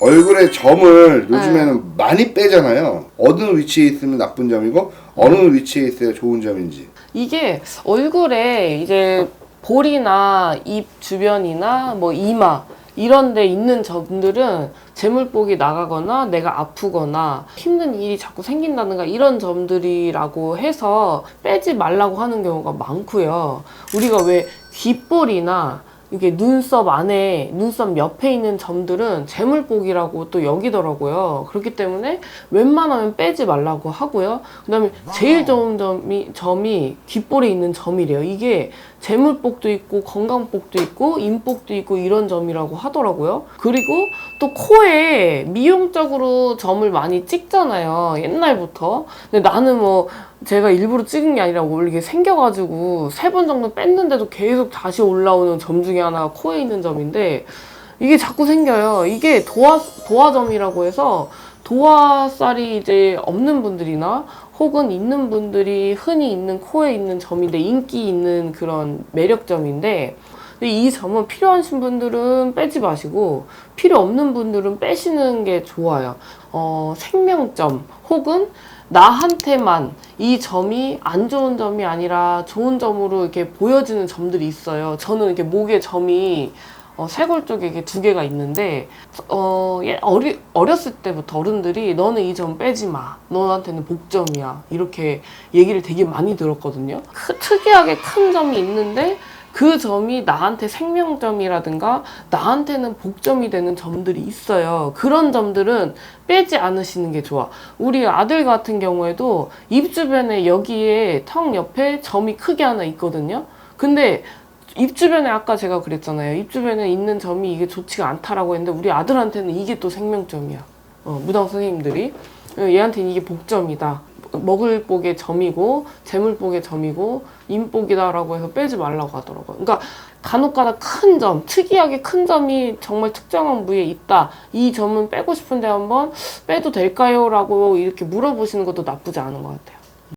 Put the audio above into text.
얼굴에 점을 요즘에는 많이 빼잖아요. 어느 위치에 있으면 나쁜 점이고 어느 위치에 있어야 좋은 점인지. 이게 얼굴에 이제 볼이나 입 주변이나 뭐 이마 이런 데 있는 점들은 재물복이 나가거나 내가 아프거나 힘든 일이 자꾸 생긴다든가 이런 점들이라고 해서 빼지 말라고 하는 경우가 많고요. 우리가 왜 귓볼이나 이게 눈썹 안에 눈썹 옆에 있는 점들은 재물복이라고 또 여기더라고요. 그렇기 때문에 웬만하면 빼지 말라고 하고요. 그다음에 제일 좋은 점이 점이 귓볼에 있는 점이래요. 이게 재물복도 있고 건강복도 있고 인복도 있고 이런 점이라고 하더라고요. 그리고 또 코에 미용적으로 점을 많이 찍잖아요. 옛날부터. 근데 나는 뭐 제가 일부러 찍은 게 아니라 원래 이게 생겨가지고 세 번 정도 뺐는데도 계속 다시 올라오는 점 중에 하나가 코에 있는 점인데 이게 자꾸 생겨요. 이게 도화, 도화점이라고 해서 도화살이 이제 없는 분들이나 혹은 있는 분들이 흔히 있는 코에 있는 점인데 인기 있는 그런 매력점인데 이 점은 필요하신 분들은 빼지 마시고 필요 없는 분들은 빼시는 게 좋아요. 어, 생명점 혹은 나한테만 이 점이 안 좋은 점이 아니라 좋은 점으로 이렇게 보여지는 점들이 있어요. 저는 이렇게 목에 점이 어, 쇄골 쪽에 이게 두 개가 있는데 어, 예, 어리, 어렸을 때부터 어른들이 너는 이 점 빼지 마. 너한테는 복점이야. 이렇게 얘기를 되게 많이 들었거든요. 크- 특이하게 큰 점이 있는데 그 점이 나한테 생명점이라든가 나한테는 복점이 되는 점들이 있어요. 그런 점들은 빼지 않으시는 게 좋아. 우리 아들 같은 경우에도 입 주변에 여기에 턱 옆에 점이 크게 하나 있거든요. 근데 입 주변에 아까 제가 그랬잖아요. 입 주변에 있는 점이 이게 좋지가 않다라고 했는데 우리 아들한테는 이게 또 생명점이야. 어, 무당 선생님들이 어, 얘한테는 이게 복점이다. 먹을 복의 점이고 재물 복의 점이고 인복이다라고 해서 빼지 말라고 하더라고요. 그러니까 간혹가다 큰 점, 특이하게 큰 점이 정말 특정한 부위에 있다. 이 점은 빼고 싶은데 한번 빼도 될까요? 라고 이렇게 물어보시는 것도 나쁘지 않은 것 같아요.